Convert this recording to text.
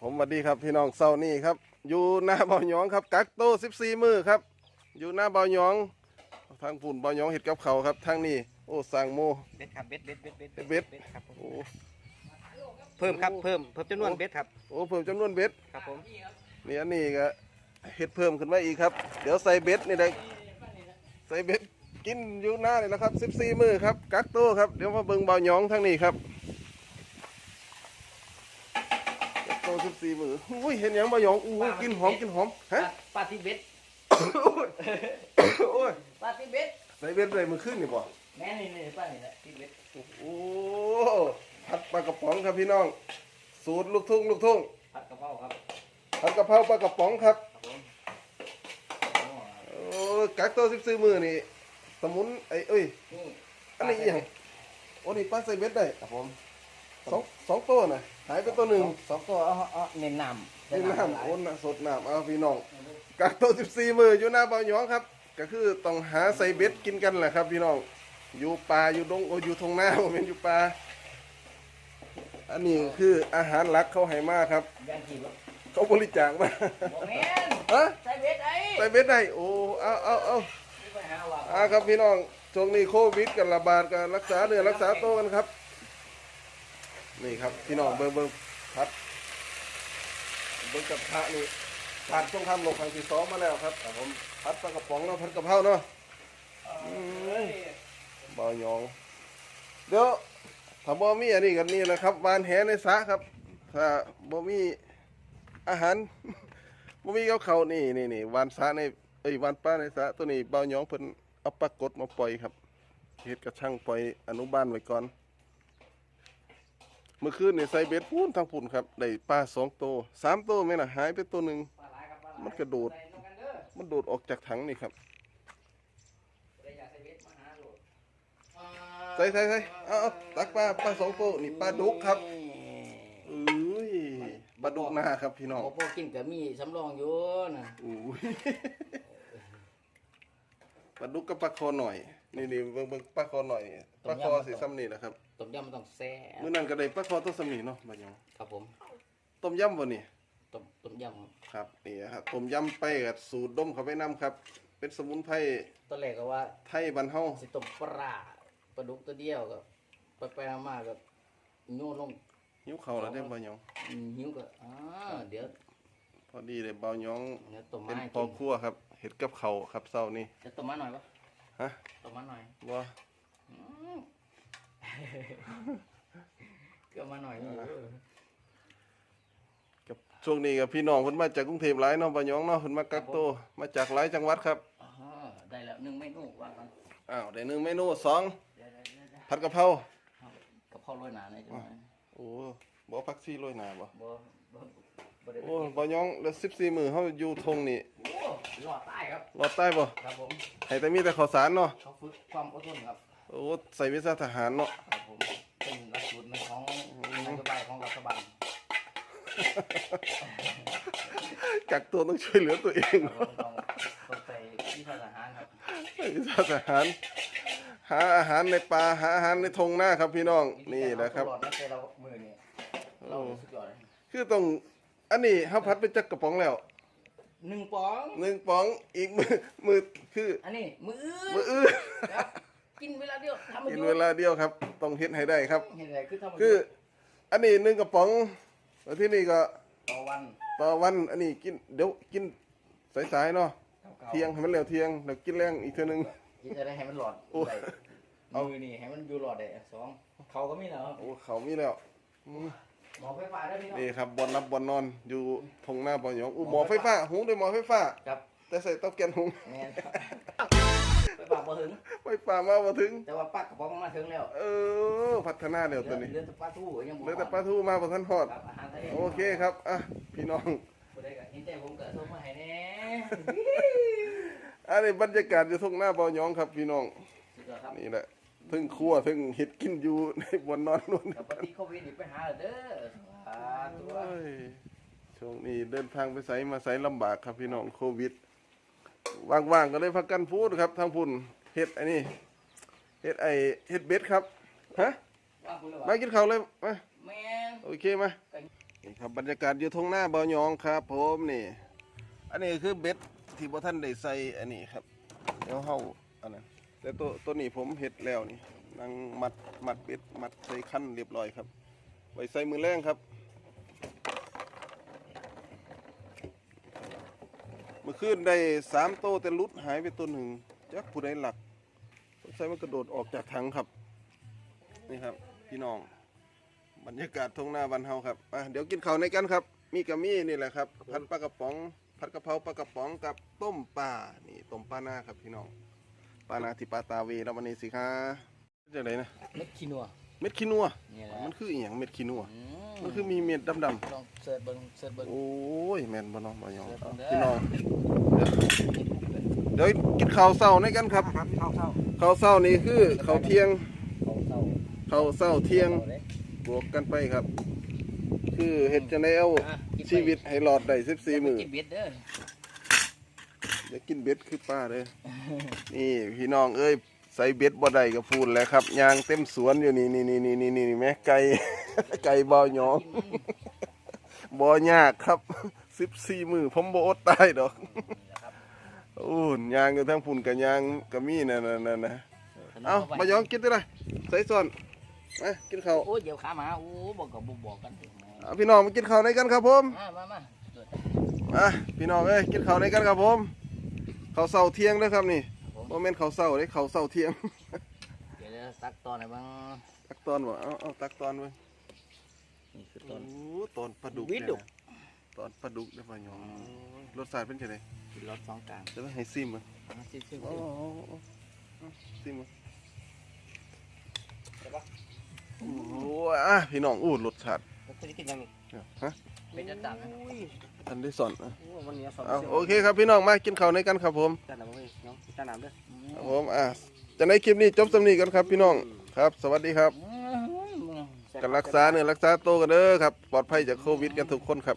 ผมสวัสดีครับพี่น้องเซานี่ครับอยู่หน้าเบาหยองครับกักโต14 มือครับ อยู่หน้าเบาหยองทางฝุ่นเบาหยองเห็ดกับเขาวครับทางนี้โอ้สั่งโมเบ็ดครับเบ็ดเบ็ดเบ็ดเบ็ดเบ็ดครับผมโอ้เพิ่มครับเพิ่มเพิ่มจำนวนเบ็ดครับโอ้เพิ่มจำนวนเบ็ดครับผมนี่อันนี้ก็เห็ดเพิ่มขึ้นมาอีกครับ เดี๋ยวใส่เบ็ดนี่ได้ใส่เบ็ดกินอยู่หน้านี่นะครับ14 มือครับกักโตครับเดี๋ยวมาเบิ่งเบาหยองทางนี้ครับ กักโต14มืออุ้ยเห็นหยังเบาหยองอู้ยกินหอมกินหอมฮะปลาที่เบ็ดโอ้ยปลาที่เบ็ดใส่เบ็ดใส่มือขึ้นนี่บ่แม่นี่นี่ปลานี่แหละที่เบ็ดโอ้ผัดปลากระป๋องครับพี่น้อง สูตรลูกทุ่งลูกทุ่งผัดกะเพราครับผัดกะเพราปลากระป๋องครับ ครับผมโอ้กักตัวสิบสี่มือนี่สมุนไอ้เอ้ย นี่อันนี้อหย่างโอ้นี่ปลาใส่เบ็ดได้ครับผมสองสองตัวน่ะ หายไปตัวหนึ่งสองตัวเอาเอาเน้นน้ำนี่น้ำโอ้น่ะสดน้ำเอาพี่น้องกักตัวสิบสี่มืออยู่หน้าเบาหยองครับ ก็คือต้องหาใส่เบ็ดกินกันแหละครับ พี่น้องอยู่ป่าอยู่ดงโอ้อยู่ทงหน้าผมเป็นอยู่ป่าอันนี้คืออาหารหลักเขาให้มาครับย่างกี่บ่เขาบริจาคมาบ่แม่นฮะใส่เบ็ดไอ้ใส่เบ็ดได้โอ้เอาเอาเอานี่ไปหาว่าอ่าครับพี่น้องช่วงนี้โควิดกันระบาดกันรักษาเนื้อรักษาตัวกันครับ นี่ครับพี่น้องเบิ่งเบิ่งพัดเบิ่งกับพระนี่ผ่านช่วงทำลงครั้งที่สองมาแล้วครับครับผมพัดปลากระป๋องเนาะพัดกระเพราเนาะเอ้ยบ่าวหยอง เดี๋ยวถ้าบ่มีอันนี้กันนี่นะครับวานแหในสระครับ ถ้าบ่มีอาหารบ่มีกับเขานี่นี่นี่วานสระในเอ้ยวานป้าในสระตัวนี้บ่าหยองเพิ่นเอาปลากดมาปล่อยครับเฮ็ดกระชังปล่อยอนุบาลไว้ก่อน เมื่อคืนนี่ใส่เบ็ดพูนทางพุ่นครับได้ปลาสองตัวสามตัวแม่น่ะหายไปตัวหนึ่งปลาหลายครับปลาหลายมันกระโดดใส่ลงกันเด้อมันโดดออกจากถังนี่ครับได้อยากใส่เบ็ดมาหาโหลดใส่ใส่ใส่เอาเอาตักปลาปลาสองตัวนี่ปลาดุกครับเอ้ยปลาดุกหน้าครับพี่น้องโอ้พวกกินก็มีสำรองอยู่นะอู้ยปลาดุกกับปลาคอหน่อย นี่นี่เบิ่งเบิ่งปลาคอหน่อยปลาคอสีซ้ำนี่นะครับต้มยำมันต้องแซ่บมื้อนั้นก็ได้ปลาคอตัวสมีเนาะบาดหยังครับผมต้มยำบ่นี่ต้มต้มยำครับครับนี่ครับต้มยำไปกับสูตรดมเข้าไปนํครับ เป็นสมุนไพรตอนแรกก็ว่าไทยบ้านเฮาสิต้มปลาปลาดุกตัวเดียวก็ไปไปๆมาๆก็โยนลงหิวข้าวแล้วได้บ่หยังอืมหิวก็อ่าเดี๋ยวพอดีเลยบ่หยองเดี๋ยวต้มเป็มานให้พ่อกินครัวครับเฮ็ดกับข้าวครับเช้านี้จะต้มมาหน่อยปะ ฮะต้มมาหน่อยบ่อืมเกลือมาหน่อยนี่เออกับช่วงนี้กับพี่น้องเพิ่นมาจากกรุงเทพหลายเนาะบ่หยองเนาะเพิ่นมากักตัวมาจากหลายจังหวัดครับอ่าได้แล้วหนึ่งเมนูว่ากันอ้าวได้หนึ่งเมนูสองเดี๋ยวๆๆๆผัดกะเพราเอากับข้าวโรยหนาในจังหวะโอ้บ่ผักซี่โรยหน้าบ่บ่บ่ บ่ได้ไปโอ้กินบ่หยองแล้ว14มื้อเฮาอยู่ทงนี่โอ้หลอดใต้ครับ รอดใต้บ่ครับผมให้แต่มีแต่ข้าวสารเนาะเขาฝึกความอดทนครับ โอ้ใส่วิชาทหารเนาะครับผม เป็นหลักสูตรหนึ่งของนโยบายของรัฐบาลกักตัวต้องช่วยเหลือตัวเองครับผมต้องต้องไปที่ทหารครับใส่วิชาทหาร หาอาหารในป่าหาอาหารในทงหน้าครับพี่น้องนี่แหละครับตลอดนะแต่เรามือนี่เราสุดยอดเลยคือต้อง อันนี้เฮาพัดไปจักกระป๋องแล้วหนึ่งป๋องหนึ่งป๋องอีกมือมือคืออันนี้มือมืออื้อครับกินเวลาเดียวทำมากินอยู่เวลาเดียวครับ ต้องเฮ็ดให้ได้ครับเห็นไรคือทำมาคือ อันนี้หนึ่งกระป๋องแล้วที่นี่ก็ต่อวันต่อวันอันนี้กินเดี๋ยวกินสายๆเนาะก่าๆเที่ยงให้มันเร็วเที่ยงแล้วกินแรงอีกเทื่อนึงกินจะได้ให้มันหลอดโอ้ได้มือนี่ให้มันอยู่หลอดได้สองเขาก็มีแล้วโอ้เขามีแล้วอืม หมอไฟฟ้าได้พี่น้อง นี่ครับบอนรับบอนนอนอยู่ทงหน้าบ่อหยองอู้หมอไฟฟ้าหุงด้วยหมอไฟฟ้าครับ แต่ใส่เต้าแก๊สหุงแม่นครับไฟฟ้าบ่ถึง ไฟฟ้ามาบ่ถึง แต่ว่าปักกระป๋องมาถึงแล้วเออ พัฒนาเดี๋ยวตัวนี้เรือแต่ปลาทูยังบ่เหลือแต่ปลาทูมาบ่ทันฮอด ครับอาหารทะเลโอเคครับอะพี่น้องบ่ได้ก็เห็นแต่ผมก็ส่งมาให้แน่อันนี้บรรยากาศอยู่ทงหน้าบ่อหยองครับพี่น้อง สุดยอดครับนี่แหละ ถึงครัวถึงเห็ดกินอยู่ในบนนอนนู่นกับปฏิโควิดนี่ไปหาเด้อสาธุโอ้ยช่วงนี้เดินทางไปไสมาไสลำบากครับพี่น้องโควิด ว่างๆก็เลยพักกันพูดครับทางพุ่นเฮ็ดไอ้นี่เฮ็ดไอ้เฮ็ดเบ็ดครับฮะว่าคุณแล้วมาว่ากินข้าวเลยมา แม่นโอเคมานี่ครับบรรยากาศอยู่ทงหน้าบ่อยองครับผมนี่ อันนี้คือเบ็ดที่บ่ท่านได้ใส่อันนี้ครับเดี๋ยวเฮาอันนั้น แต่ตัวตัวนี้ผมเฮ็ดแล้วนี่นั่งมัดมัดเบ็ดมัดใส่คันเรียบร้อยครับ ไว้ใส่มือแรงครับเมื่อคืนได้สามโตวแต่ลุดหายไปตัวหนึ่งจักผู้ใดหลักสงสัยมันกระโดดออกจากถังครับ นี่ครับ พี่น้อง บรรยากาศทงหน้าบันเฮาครับเดี๋ยวกินข้าวในกันครับ มีกะมี่นี่แหละครับผัดปลากระป๋องผัดกะเพราปลากระป๋องกับต้มปลานี่ต้มปลาหน้าครับพี่น้อง ปลาหน้าที่ปลาตาเวแล้ววันนี้สิคะจะไหนนะเม็ดขี้นัว เม็ดขี้นัว นี่แหละมันคืออีหยังเม็ดขี้นัวอืมันคือมีเม็ดดำลองเสิร์ชเบิ่งเสิร์ชเบิ่งๆโอ้ยแม่นบ่น้องบ่ยองเสิร์ชเบิ่งเด้อพี่น้องเดี๋ยวกินข้าวเช้าในกันครับครับเข้าเข้าข้าวเช้านี่คือข้าวเที่ยงเขาเศร้าข้าวเช้าเที่ยงอาเลยบวกกันไปครับ คือเฮ็ดจังไดเอาอะกินไปชีวิตให้รอดได้14มื้อกินเบ็ดเด้อ อย่ากินเบ็ดคือป้าเลยนี่พี่น้องเอ้ยใส่เบ็ดบ่ได้ก็พูดแล้วครับยางเต็มสวนอยู่นี่นี่นี่นี่นี่นี่แม่ไก่ไก่บ่หยองกินมันบ่ยากครับสิบสี่มือผมบ่อดตายดอกนี่แหละครับโอ้ยางอยู่ทั้งพุ่นกับยางก็มีนั่นนั่นนั่นนะเอ้าบ่หยองกินได้ไรใส่ซ้อนมากินข้าวโอ้ยเดี๋ยวขาหมาโอ้บอกกับบอกบอกกันถึงเอาพี่น้องมากินข้าวในกันครับผมมามามาเกิดมาพี่น้องเอ้ยกินข้าวในกันครับผม ข้าวเช้าเที่ยงนะครับนี่ผมบ่แม่นข้าวเช้าเด้ข้าวเช้าเที่ยงเดี๋ยวจะตักตอนไหนบ้างตักตอนบ่เอาเอาตักตอนไว้นี่คือตโอ้อนตอนปลาดุกวิดุกเนี่ยนะตอนปลาดุกได้ป่ะยองรสชาติเป็นจังไดกินรสสองกลางจะไปให้ซิมมั้ยอะซิซิอ๋อซิมมั้ยโอ้โหอะพี่น้องอู้รสชาติจะกินยังไงเนี่ยฮะ เป็นจะตักนะอันที่สอนอะโอ้วันนี้สอนเอาโอเคครับพี่น้องมากินข้าวในกันครับผมจานน้ำเว้ยน้องจานน้ำด้วยครับผมอะจะในคลิปนี้จบสำนีกันครับพี่น้องครับ สวัสดีครับอืมกันรักษาเนื้อรักษาตัวกันเด้อครับ ปลอดภัยจากโควิดกันทุกคนครับ